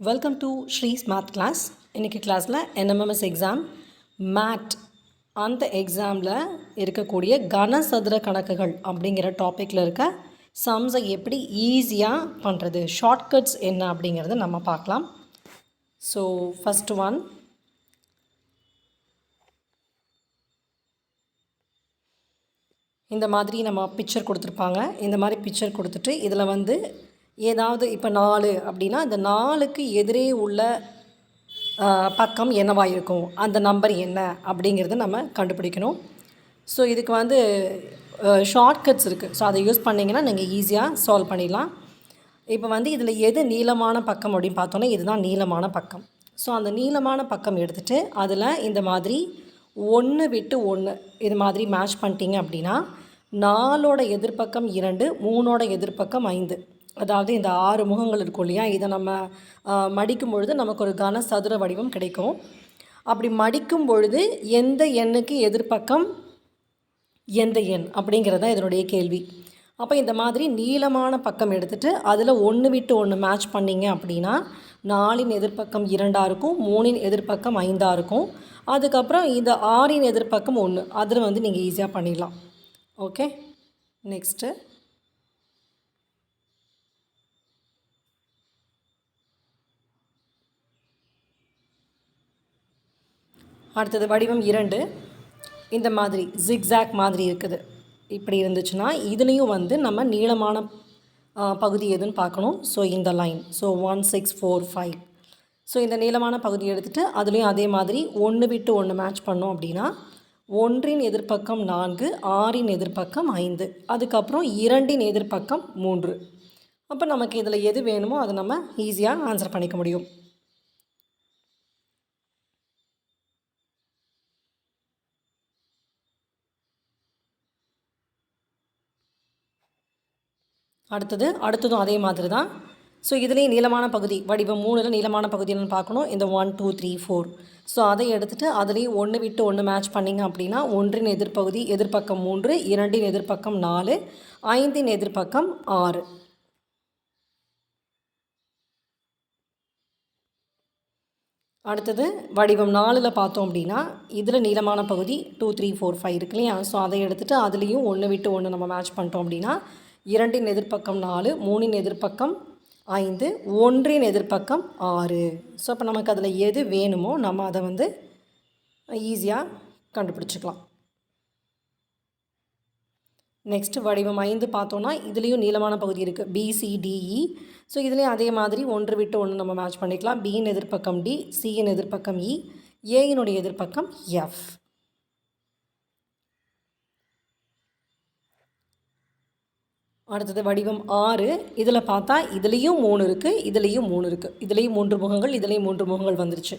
Welcome to Sri smart class இன்றைக்கி கிளாஸில் NMMS exam mat அந்த எக்ஸாமில் இருக்கக்கூடிய கனசதுர கணக்குகள் அப்படிங்கிற டாப்பிக்கில் இருக்க சம்ஸை எப்படி ஈஸியாக பண்ணுறது ஷார்ட்கட்ஸ் என்ன அப்படிங்கிறத நம்ம பார்க்கலாம். ஸோ ஃபஸ்ட் ஒன் இந்த மாதிரி நம்ம பிக்சர் கொடுத்துருப்பாங்க. இந்த மாதிரி பிக்சர் கொடுத்துட்டு இதில் வந்து ஏதாவது இப்போ நாலு அப்படின்னா இந்த நாலுக்கு எதிரே உள்ள பக்கம் என்னவாக இருக்கும்? அந்த நம்பர் என்ன? அப்படிங்கிறத நம்ம கண்டுபிடிக்கணும். ஸோ இதுக்கு வந்து ஷார்ட்கட்ஸ் இருக்குது ஸோ அதை யூஸ் பண்ணிங்கன்னா நீங்கள் ஈஸியாக சால்வ் பண்ணிடலாம். இப்போ வந்து இதில் எது நீளமான பக்கம் அப்படின்னு பார்த்தோன்னா இதுதான் நீளமான பக்கம். ஸோ அந்த நீளமான பக்கம் எடுத்துகிட்டு அதில் இந்த மாதிரி ஒன்று விட்டு ஒன்று இது மாதிரி மேட்ச் பண்ணிட்டீங்க அப்படின்னா நாலோட எதிர்ப்பக்கம் இரண்டு மூணோட எதிர்ப்பக்கம் ஐந்து. அதாவது இந்த ஆறு முகங்கள் இருக்கும் இல்லையா? இதை நம்ம மடிக்கும் பொழுது நமக்கு ஒரு கன சதுர வடிவம் கிடைக்கும். அப்படி மடிக்கும் பொழுது எந்த எண்ணுக்கு எதிர்ப்பக்கம் எந்த எண்? அப்படிங்கிறது தான் இதனுடைய கேள்வி. அப்போ இந்த மாதிரி நீளமான பக்கம் எடுத்துகிட்டு அதில் ஒன்று விட்டு ஒன்று மேட்ச் பண்ணிங்க அப்படின்னா நாலின் எதிர்ப்பக்கம் இரண்டாக இருக்கும் மூணின் எதிர்ப்பக்கம் ஐந்தாக இருக்கும். அதுக்கப்புறம் இந்த ஆறின் எதிர்ப்பக்கம் ஒன்று அதில் வந்து நீங்கள் ஈஸியாக பண்ணிடலாம். ஓகே நெக்ஸ்ட்டு அடுத்தது வடிவம் இரண்டு. இந்த மாதிரி ஜிக்ஸாக் மாதிரி இருக்குது. இப்படி இருந்துச்சுன்னா இதுலேயும் வந்து நம்ம நீளமான பகுதி எதுன்னு பார்க்கணும். ஸோ இந்த line so one six four five so இந்த நீளமான பகுதி எடுத்துகிட்டு அதுலேயும் அதே மாதிரி ஒன்று விட்டு ஒன்று மேட்ச் பண்ணோம் அப்படின்னா ஒன்றின் எதிர்ப்பக்கம் நான்கு ஆறின் எதிர்ப்பக்கம் ஐந்து. அதுக்கப்புறம் இரண்டின் எதிர்ப்பக்கம் மூன்று. அப்போ நமக்கு இதில் எது வேணுமோ அதை நம்ம ஈஸியாக ஆன்சர் பண்ணிக்க முடியும். அடுத்தது அடுத்ததும் அதே மாதிரி தான் ஸோ இதுலேயும் நீளமான பகுதி வடிவம் மூணில் நீளமான பகுதி என்னென்னு பார்க்கணும். இந்த one two three four so அதை எடுத்துகிட்டு அதுலேயும் ஒன்று விட்டு ஒன்று மேட்ச் பண்ணிங்க அப்படின்னா ஒன்றின் எதிர்ப்பகுதி எதிர்ப்பக்கம் மூன்று இரண்டின் எதிர்ப்பக்கம் நாலு ஐந்தின் எதிர்ப்பக்கம் ஆறு. அடுத்தது வடிவம் நாலில் பார்த்தோம் அப்படின்னா இதில் நீளமான பகுதி டூ த்ரீ ஃபோர் ஃபைவ் இருக்கு இல்லையா? ஸோ அதை எடுத்துகிட்டு அதுலேயும் ஒன்று விட்டு ஒன்று நம்ம மேட்ச் பண்ணிட்டோம் அப்படின்னா இரண்டின் எதிர்ப்பக்கம் நாலு மூணின் எதிர்ப்பக்கம் ஐந்து ஒன்றின் எதிர்ப்பக்கம் ஆறு. ஸோ அப்போ நமக்கு அதில் எது வேணுமோ நம்ம அதை வந்து ஈஸியாக கண்டுபிடிச்சிக்கலாம். நெக்ஸ்ட்டு வடிவம் ஐந்து பார்த்தோன்னா இதுலேயும் நீளமான பகுதி இருக்குது பிசிடிஇ ஸோ e. இதுலேயும் அதே மாதிரி ஒன்று விட்டு ஒன்று நம்ம மேட்ச் பண்ணிக்கலாம். பியின் எதிர்ப்பக்கம் டி சியின் எதிர்ப்பக்கம் e, இ ஏயினுடைய எதிர்ப்பக்கம் எஃப் அடுத்தது வடிவம் ஆறு. இதில் பார்த்தா இதுலேயும் மூணு இருக்குது இதுலேயும் மூணு இருக்குது இதுலேயும் மூன்று முகங்கள் இதுலேயும் மூன்று முகங்கள் வந்துருச்சு.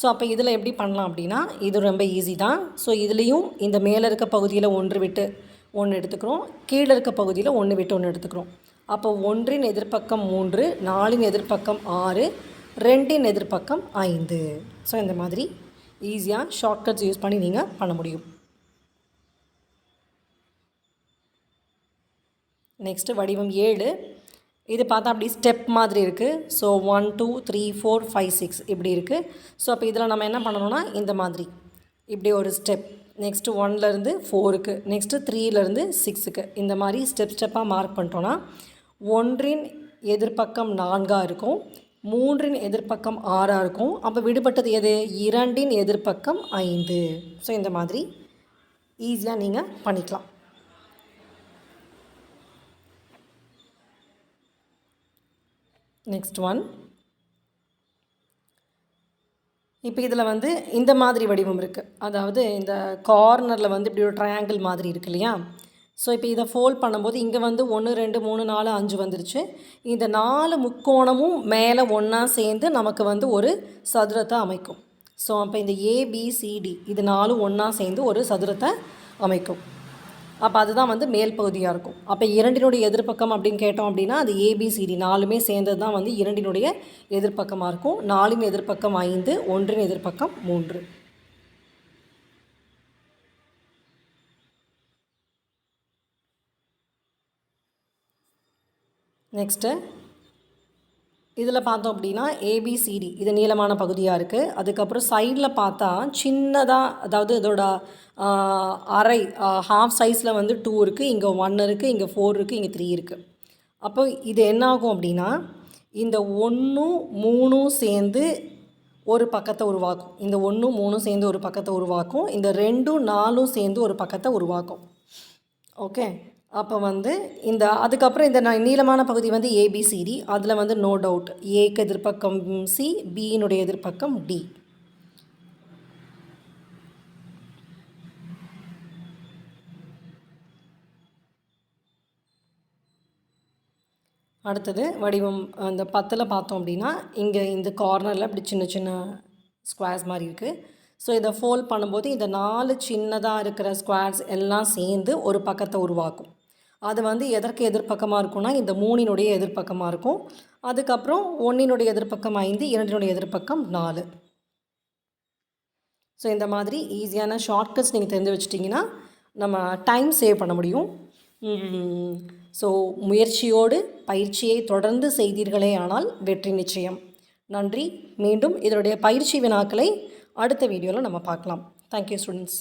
ஸோ அப்போ இதில் எப்படி பண்ணலாம் அப்படின்னா இது ரொம்ப ஈஸி தான். ஸோ இதுலேயும் இந்த மேலே இருக்க பகுதியில் ஒன்று விட்டு ஒன்று எடுத்துக்கிறோம். கீழே இருக்க பகுதியில் ஒன்று விட்டு ஒன்று எடுத்துக்கிறோம். அப்போ ஒன்றின் எதிர்ப்பக்கம் மூன்று நாலின் எதிர்ப்பக்கம் ஆறு ரெண்டின் எதிர்ப்பக்கம் ஐந்து. ஸோ இந்த மாதிரி ஈஸியாக ஷார்ட்கட்ஸ் யூஸ் பண்ணி நீங்கள் பண்ண முடியும். நெக்ஸ்ட்டு வடிவம் ஏழு. இது பார்த்தா அப்படி ஸ்டெப் மாதிரி இருக்குது so one two three four five six இப்படி இருக்குது ஸோ அப்போ இதில் நம்ம என்ன பண்ணணும்னா இந்த மாதிரி. இப்படி ஒரு ஸ்டெப் நெக்ஸ்ட்டு ஒன்லேருந்து ஃபோருக்கு நெக்ஸ்ட்டு த்ரீலேருந்து சிக்ஸுக்கு இந்த மாதிரி ஸ்டெப் ஸ்டெப்பாக மார்க் பண்ணிட்டோன்னா ஒன்றின் எதிர்ப்பக்கம் நான்காக இருக்கும். மூன்றின் எதிர்ப்பக்கம் ஆறாக இருக்கும். அப்போ விடுபட்டது எது? இரண்டின் எதிர்ப்பக்கம் ஐந்து. ஸோ இந்த மாதிரி ஈஸியாக நீங்கள் பண்ணிக்கலாம். நெக்ஸ்ட் ஒன் இப்போ இதில் வந்து இந்த மாதிரி வடிவம் இருக்குது அதாவது இந்த கார்னரில் வந்து இப்படி ஒரு ட்ரையாங்கிள் மாதிரி இருக்கு இல்லையா? ஸோ இப்போ இதை ஃபோல்ட் பண்ணும்போது இங்கே வந்து ஒன்று ரெண்டு மூணு நாலு அஞ்சு வந்துருச்சு. இந்த நாலு முக்கோணமும் மேலே ஒன்றா சேர்ந்து நமக்கு வந்து ஒரு சதுரத்தை அமைக்கும். ஸோ அப்போ இந்த ஏபிசிடி இது நாலும் ஒன்றா சேர்ந்து ஒரு சதுரத்தை அமைக்கும். அப்போ அதுதான் வந்து மேல் பகுதியாக இருக்கும். அப்போ இரண்டினுடைய எதிர்ப்பக்கம் அப்படின்னு கேட்டோம் அப்படின்னா அது ஏபிசிடி நாலுமே சேர்ந்தது தான் வந்து இரண்டினுடைய எதிர்ப்பக்கமாக இருக்கும். நாலின் எதிர்ப்பக்கம் ஐந்து ஒன்றின் எதிர்ப்பக்கம் மூன்று. நெக்ஸ்ட்டு இதில் பார்த்தோம் அப்படின்னா ஏபிசிடி இது நீளமான பகுதியாக இருக்குது அதுக்கப்புறம் சைடில் பார்த்தா சின்னதாக அதாவது இதோட அரை ஹாஃப் சைஸில் வந்து டூ இருக்குது இங்கே ஒன் இருக்குது இங்கே ஃபோர் இருக்குது இங்கே த்ரீ இருக்குது அப்போ இது என்ன ஆகும் அப்படின்னா இந்த ஒன்றும் மூணும் சேர்ந்து ஒரு பக்கத்தை உருவாக்கும். இந்த ஒன்றும் மூணும் சேர்ந்து ஒரு பக்கத்தை உருவாக்கும். இந்த ரெண்டும் நாலும் சேர்ந்து ஒரு பக்கத்தை உருவாக்கும். ஓகே அப்போ வந்து இந்த அதுக்கப்புறம் இந்த நீளமான பகுதி வந்து ஏபிசிடி அதில் வந்து நோ டவுட் ஏக்கு எதிர்பக்கம் சி பியினுடைய எதிர்பக்கம் டி அடுத்தது வடிவம் அந்த பத்தில் பார்த்தோம் அப்படின்னா இங்கே இந்த கார்னரில் இப்படி சின்ன சின்ன ஸ்கொயர்ஸ் மாதிரி இருக்குது ஸோ இதை ஃபோல்ட் பண்ணும்போது இந்த நாலு சின்னதாக இருக்கிற ஸ்கொயர்ஸ் எல்லாம் சேர்ந்து ஒரு பக்கத்தை உருவாக்கும். அது வந்து எதற்கு எதிர்ப்பக்கமாக இருக்கும்னா இந்த மூணினுடைய எதிர்ப்பக்கமாக இருக்கும். அதுக்கப்புறம் ஒன்றினுடைய எதிர்ப்பக்கம் ஐந்து இரண்டினுடைய எதிர்ப்பக்கம் நாலு. ஸோ இந்த மாதிரி ஈஸியான ஷார்ட்கட்ஸ் நீங்கள் தெரிஞ்சு வச்சிட்டிங்கன்னா நம்ம டைம் சேவ் பண்ண முடியும். ஸோ முயற்சியோடு பயிற்சியை தொடர்ந்து செய்தீர்களே ஆனால் வெற்றி நிச்சயம். நன்றி. மீண்டும் இதனுடைய பயிற்சி வினாக்களை அடுத்த வீடியோவில் நம்ம பார்க்கலாம். Thank you students